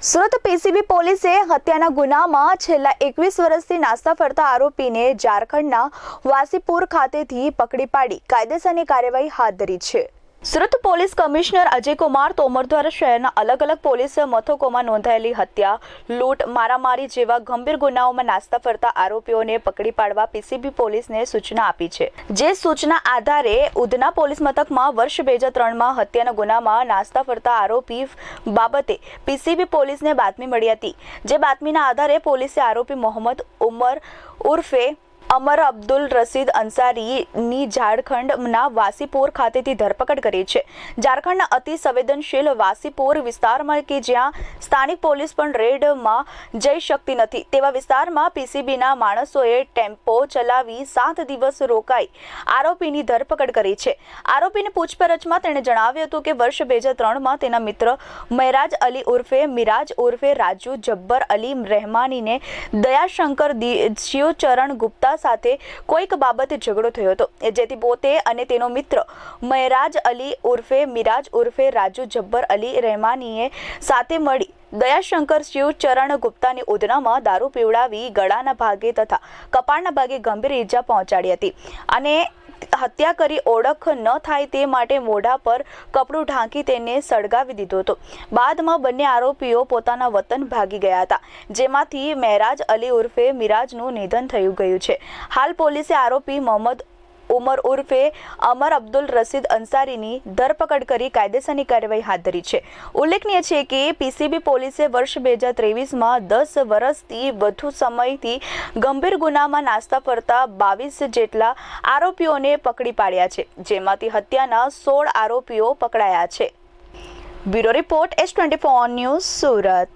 Surat PCB પોલીસે હત્યાના ગુનામાં છેલ્લા એકવીસ વર્ષથી નાસ્તા ફરતા આરોપીને ઝારખંડના વાસીપુર ખાતેથી પકડી પાડી. કાયદેસરની કાર્યવાહી હાથ ધરી છે. સુરત પોલીસ કમિશનર અજયકુમાર તોમર દ્વારા શહેરના અલગ અલગ પોલીસ મથકોમાં નોંધાયેલી હત્યા, લૂંટ, મારામારી જેવા ગંભીર ગુનાઓમાં નાસ્તા ફરતા આરોપીઓને પકડી પાડવા પીસીબી પોલીસને સૂચના આપી છે. જે સૂચના આધારે ઉધના પોલીસ મથકમાં વર્ષ બે હજાર ત્રણમાં હત્યાના ગુનામાં નાસ્તા ફરતા આરોપી બાબતે પીસીબી પોલીસને બાતમી મળી હતી. જે બાતમીના આધારે પોલીસે આરોપી મોહમ્મદ ઉમર ઉર્ફે અમર અબ્દુલ રસીદ અંસારીની ઝારખંડના વાસીપોર ખાતેથી ધરપકડ કરી છે. ઝારખંડના અતિ સંવેદનશીલ વાસીપોર વિસ્તારમાં કે જ્યાં સ્થાનિક પોલીસ પણ રેડમાં જઈ શકતી નથી, તેવા વિસ્તારમાં પીસીબીના માણસોએ ટેમ્પો ચલાવી સાત દિવસ રોકાઈ આરોપીની ધરપકડ કરી છે. આરોપીની પૂછપરછમાં તેણે જણાવ્યું હતું કે વર્ષ બે હજાર ત્રણમાં તેના મિત્ર મહેરાજ અલી ઉર્ફે, મિરાજ ઉર્ફે, રાજુ જબ્બર અલી રહેમાનીને દયાશંકર શિવચરણ ગુપ્તા સાથે કોઈક બાબતે ઝઘડો થયો હતો. જેથી પોતે અને તેનો મિત્ર મહેરાજ અલી ઉર્ફે મિરાજ ઉર્ફે રાજુ જબ્બર અલી રહેમાનીએ સાથે મળી દયાશંકર શિવચરણ ગુપ્તાની ઉધનામાં દારૂ પીવડાવી ગળાના ભાગે તથા કપાળના ભાગે ગંભીર ઈજા પહોંચાડી હતી. અને હત્યા કરી ઓળખ ન થાય તે માટે મોઢા પર કપડું ઢાંકી તેને સળગાવી દીધો હતો. બાદમાં બંને આરોપીઓ પોતાના વતન ભાગી ગયા હતા, જેમાંથી મહેરાજ અલી ઉર્ફે મિરાજનું નિધન થયું ગયું છે. હાલ પોલીસે આરોપી મોહમ્મદ ઉમર ઉર્ફે અમર અબ્દુલ રસીદ અંસારીની ધરપકડ કરી કાયદેસરની કાર્યવાહી હાથ ધરી છે. ઉલ્લેખનીય છે કે પીસીબી પોલીસે વર્ષ બે હજાર ત્રેવીસમાં દસ વર્ષથી વધુ સમયથી ગંભીર ગુનામાં નાસ્તા ફરતા બાવીસ જેટલા આરોપીઓને પકડી પાડ્યા છે, જેમાંથી હત્યાના સોળ આરોપીઓ પકડાયા છે. Bureau report S twenty four news Surat.